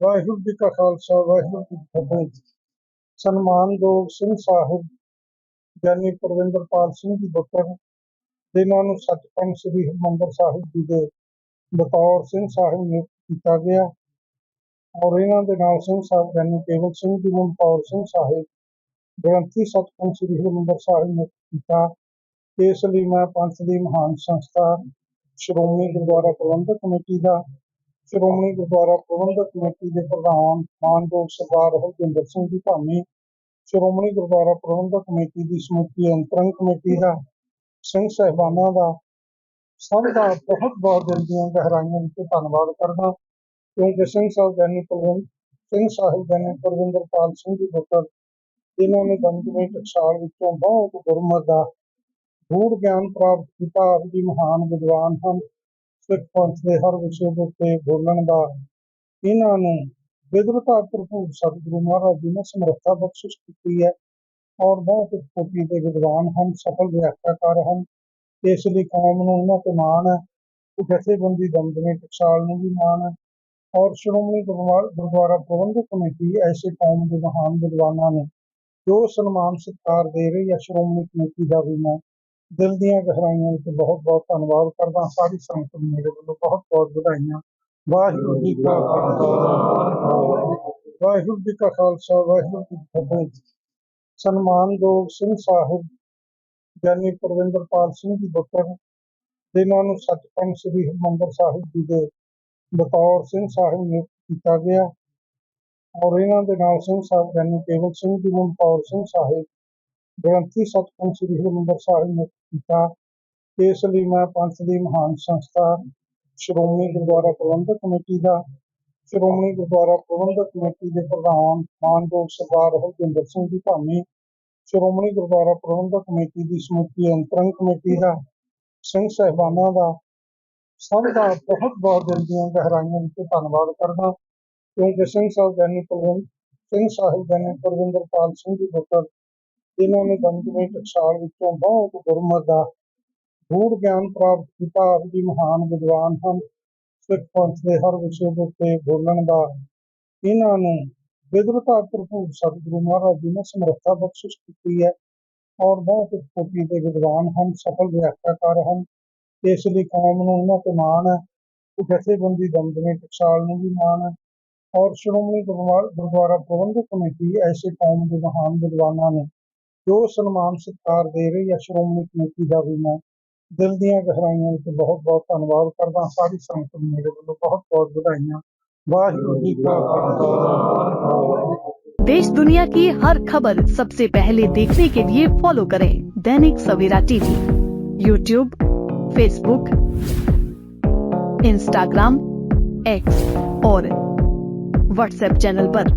ਵਾਹਿਗੁਰੂ ਜੀ ਕਾ ਖਾਲਸਾ, ਵਾਹਿਗੁਰੂ ਜੀ ਕੀ ਫਤਿਹ ਸਨਮਾਨਯੋਗ ਸਿੰਘ ਸਾਹਿਬ, ਗਿਆਨੀ ਪਰਵਿੰਦਰਪਾਲ ਸਿੰਘ ਜੀ ਬੱਕਰ, ਜਿਨ੍ਹਾਂ ਨੂੰ ਸੱਚਖੰਡ ਸ੍ਰੀ ਹਰਿਮੰਦਰ ਸਾਹਿਬ ਜੀ ਦੇ ਬਤੌਰ ਸਿੰਘ ਸਾਹਿਬ ਨਿਯੁਕਤ ਕੀਤਾ ਗਿਆ ਔਰ ਇਹਨਾਂ ਦੇ ਨਾਲ ਸਿੰਘ ਸਾਹਿਬ ਗਿਆਨੀ ਕੇਵਲ ਸਿੰਘ ਜੀ ਨੂੰ ਸਿੰਘ ਸਾਹਿਬ, ਗ੍ਰੰਥੀ ਸੱਚਖੰਡ ਸ੍ਰੀ ਹਰਿਮੰਦਰ ਸਾਹਿਬ ਨਿਯੁਕਤ ਕੀਤਾ। ਇਸ ਲਈ ਮੈਂ ਪੰਥ ਦੀ ਮਹਾਨ ਸੰਸਥਾ ਸ਼੍ਰੋਮਣੀ ਗੁਰਦੁਆਰਾ ਪ੍ਰਬੰਧਕ ਕਮੇਟੀ ਦਾ ਸ਼੍ਰੋਮਣੀ ਗੁਰਦੁਆਰਾ ਪ੍ਰਬੰਧਕ ਕਮੇਟੀ ਦੇ ਪ੍ਰਧਾਨ ਮਾਨਯੋਗ ਸਰਦਾਰ ਹਰਜਿੰਦਰ ਸਿੰਘ ਜੀ ਧਾਮੀ ਸ਼੍ਰੋਮਣੀ ਗੁਰਦੁਆਰਾ ਪ੍ਰਬੰਧਕ ਕਮੇਟੀ ਦੀ ਸਮੁੱਚੀ ਅੰਤਰੰਗ ਕਮੇਟੀ ਦਾ, ਸਿੰਘ ਸਾਹਿਬਾਨਾਂ ਦਾ, ਸਭ ਦਾ ਬਹੁਤ ਬਹੁਤ ਦਿਲ ਦੀਆਂ ਗਹਿਰਾਈਆਂ ਵਿੱਚ ਧੰਨਵਾਦ ਕਰਦਾ ਕਿਉਂਕਿ ਸਿੰਘ ਸਾਹਿਬ ਗਿਆਨੀ ਕੁਲਵੰਤ ਸਿੰਘ ਸਾਹਿਬ ਗਿਆਨੀ ਪਰਵਿੰਦਰਪਾਲ ਸਿੰਘ ਜੀ ਬੱਕਰ ਇਹਨਾਂ ਨੇ ਦਮਦਮੇ ਟਕਸਾਲ ਵਿੱਚੋਂ ਬਹੁਤ ਗੁਰਮਤ ਦਾ ਗੂੜ ਗਿਆਨ ਪ੍ਰਾਪਤ ਕੀਤਾ, ਆਪ ਜੀ ਮਹਾਨ ਵਿਦਵਾਨ ਹਨ। ਸਿੱਖ ਪੰਥ ਦੇ ਹਰ ਵਿਸ਼ੇ ਦੇ ਉੱਤੇ ਬੋਲਣ ਦਾ ਇਹਨਾਂ ਨੂੰ ਵਿਦਵਤਾ ਭਰਪੂਰ ਸਤਿਗੁਰੂ ਮਹਾਰਾਜ ਜੀ ਨੇ ਸਮਰੱਥਾ ਬਖਸ਼ਿਸ਼ ਕੀਤੀ ਹੈ ਔਰ ਬਹੁਤ ਕੋਟੀ ਦੇ ਵਿਦਵਾਨ ਹਨ, ਸਫਲ ਵਿਆਖਿਆਕਾਰ ਹਨ। ਇਸ ਲਈ ਕੌਮ ਨੂੰ ਉਹਨਾਂ ਤੇ ਮਾਣ ਹੈ। ਤੇ ਜਥੇਬੰਦੀ ਦਮਦਮੇ ਟਕਸਾਲ ਨੂੰ ਵੀ ਮਾਣ ਹੈ। ਔਰ ਸ਼੍ਰੋਮਣੀ ਗੁਰਦੁਆਰਾ ਗੁਰਦੁਆਰਾ ਪ੍ਰਬੰਧਕ ਕਮੇਟੀ ਐਸੇ ਕੌਮ ਦੇ ਮਹਾਨ ਵਿਦਵਾਨਾਂ ਨੂੰ ਜੋ ਸਨਮਾਨ ਸਤਿਕਾਰ ਦੇ ਰਹੀ ਹੈ, ਸ਼੍ਰੋਮਣੀ ਕਮੇਟੀ ਦਾ ਵੀ ਮੈਂ ਦਿਲ ਦੀਆਂ ਗਹਿਰਾਈਆਂ ਵਿੱਚ ਬਹੁਤ ਬਹੁਤ ਧੰਨਵਾਦ ਕਰਦਾ ਸਾਰੀ ਸੰਗਤ ਨੂੰ ਮੇਰੇ ਵੱਲੋਂ ਬਹੁਤ ਬਹੁਤ ਵਧਾਈਆਂ। ਵਾਹਿਗੁਰੂ ਜੀ ਕਾ ਖਾਲਸਾ। ਵਾਹਿਗੁਰੂ ਜੀ ਕਾ ਖਾਲਸਾ, ਵਾਹਿਗੁਰੂ ਜੀ ਕੀ ਫਤਿਹ ਸਨਮਾਨਯੋਗ ਸਿੰਘ ਸਾਹਿਬ, ਗਿਆਨੀ ਪਰਵਿੰਦਰਪਾਲ ਸਿੰਘ ਜੀ ਬੱਕਰ, ਜਿਨ੍ਹਾਂ ਨੂੰ ਸੱਚਖੰਡ ਸ੍ਰੀ ਹਰਿਮੰਦਰ ਸਾਹਿਬ ਜੀ ਦੇ ਬਤੌਰ ਸਿੰਘ ਸਾਹਿਬ ਨਿਯੁਕਤ ਕੀਤਾ ਗਿਆ। ਔਰ ਇਹਨਾਂ ਦੇ ਨਾਲ ਸਿੰਘ ਸਾਹਿਬ ਗਿਆਨੀ ਕੇਵਲ ਸਿੰਘ ਜੀ ਨੂੰ ਸਿੰਘ ਸਾਹਿਬ ਗ੍ਰੰਥੀ ਸਤਿਗੁਰੂ ਸ੍ਰੀ ਹਰਿਮੰਦਰ ਸਾਹਿਬ ਨੇ ਕੀਤਾ। ਇਸ ਲਈ ਮੈਂ ਪੰਥ ਦੀ ਮਹਾਨ ਸੰਸਥਾ ਸ਼੍ਰੋਮਣੀ ਗੁਰਦੁਆਰਾ ਪ੍ਰਬੰਧਕ ਕਮੇਟੀ ਦਾ, ਸ਼੍ਰੋਮਣੀ ਗੁਰਦੁਆਰਾ ਪ੍ਰਬੰਧਕ ਕਮੇਟੀ ਦੇ ਪ੍ਰਧਾਨ ਮਾਨਯੋਗ ਸਰਦਾਰ ਹਰਜਿੰਦਰ ਸਿੰਘ ਜੀ ਧਾਮੀ, ਸ਼੍ਰੋਮਣੀ ਗੁਰਦੁਆਰਾ ਪ੍ਰਬੰਧਕ ਕਮੇਟੀ ਦੀ ਸਮੁੱਚੀ ਅੰਤਰੰਗ ਕਮੇਟੀ ਦਾ, ਸਿੰਘ ਸਾਹਿਬਾਨਾਂ ਦਾ, ਸਭ ਦਾ ਬਹੁਤ ਬਹੁਤ ਦਿਲ ਦੀਆਂ ਗਹਿਰਾਈਆਂ ਵਿੱਚ ਧੰਨਵਾਦ ਕਰਦਾ ਕਿਉਂਕਿ ਸਿੰਘ ਸਾਹਿਬ ਗਿਆਨੀ ਕੁਲਵੰਤ ਸਿੰਘ ਸਾਹਿਬ ਗਿਆਨੀ ਪਰਵਿੰਦਰਪਾਲ ਸਿੰਘ ਜੀ ਬੱਕਰ ਜਿਨ੍ਹਾਂ ਨੇ ਦਮਦਮੇ ਟਕਸਾਲ ਵਿੱਚੋਂ ਬਹੁਤ ਗੁਰਮਤ ਦਾ ਗੂੜ ਗਿਆਨ ਪ੍ਰਾਪਤ ਕੀਤਾ ਆਪ ਜੀ ਮਹਾਨ ਵਿਦਵਾਨ ਹਨ ਸਿੱਖ ਪੰਥ ਦੇ ਹਰ ਵਿਸ਼ੇ ਦੇ ਉੱਤੇ ਬੋਲਣ ਦਾ ਇਹਨਾਂ ਨੂੰ ਵਿਦਵਤਾ ਭਰਪੂਰ ਸਤਿਗੁਰੂ ਮਹਾਰਾਜ ਜੀ ਨੇ ਸਮਰੱਥਾ ਬਖਸ਼ਿਸ਼ ਕੀਤੀ ਹੈ ਔਰ ਬਹੁਤ ਕੋਟੀ ਦੇ ਵਿਦਵਾਨ ਹਨ, ਸਫਲ ਵਿਆਖਿਆਕਾਰ ਹਨ। ਇਸ ਲਈ ਕੌਮ ਨੂੰ ਉਹਨਾਂ ਤੇ ਮਾਣ ਹੈ। ਤੇ ਜਥੇਬੰਦੀ ਦਮਦਮੇ ਟਕਸਾਲ ਨੂੰ ਵੀ ਮਾਣ ਹੈ ਔਰ ਸ਼੍ਰੋਮਣੀ ਗੁਰਦੁਆਰਾ ਗੁਰਦੁਆਰਾ ਪ੍ਰਬੰਧਕ ਕਮੇਟੀ ਐਸੇ ਕੌਮ ਦੇ ਮਹਾਨ ਵਿਦਵਾਨਾਂ ਨੂੰ ਜੋ ਸਨਮਾਨ ਸਤਿਕਾਰ ਦੇ ਰਹੀ ਹੈ ਸ਼੍ਰੋਮਣੀ ਕਮੇਟੀ ਦਾ ਵੀ ਮੈਂ ਦਿਲ ਦੀਆਂ ਗਹਿਰਾਈਆਂ ਵਿੱਚ ਬਹੁਤ ਬਹੁਤ ਧੰਨਵਾਦ ਕਰਦਾ ਸਾਰੀ ਸੰਗਤ ਨੂੰ ਮੇਰੇ ਵੱਲੋਂ ਬਹੁਤ ਬਹੁਤ ਵਧਾਈਆਂ ਵਾਹਿਗੁਰੂ ਜੀ ਕਾ ਖਾਲਸਾ देश दुनिया की हर खबर सबसे पहले देखने के लिए फॉलो करें Dainik Savera TV YouTube Facebook Instagram X और व्हाट्सएप चैनल पर।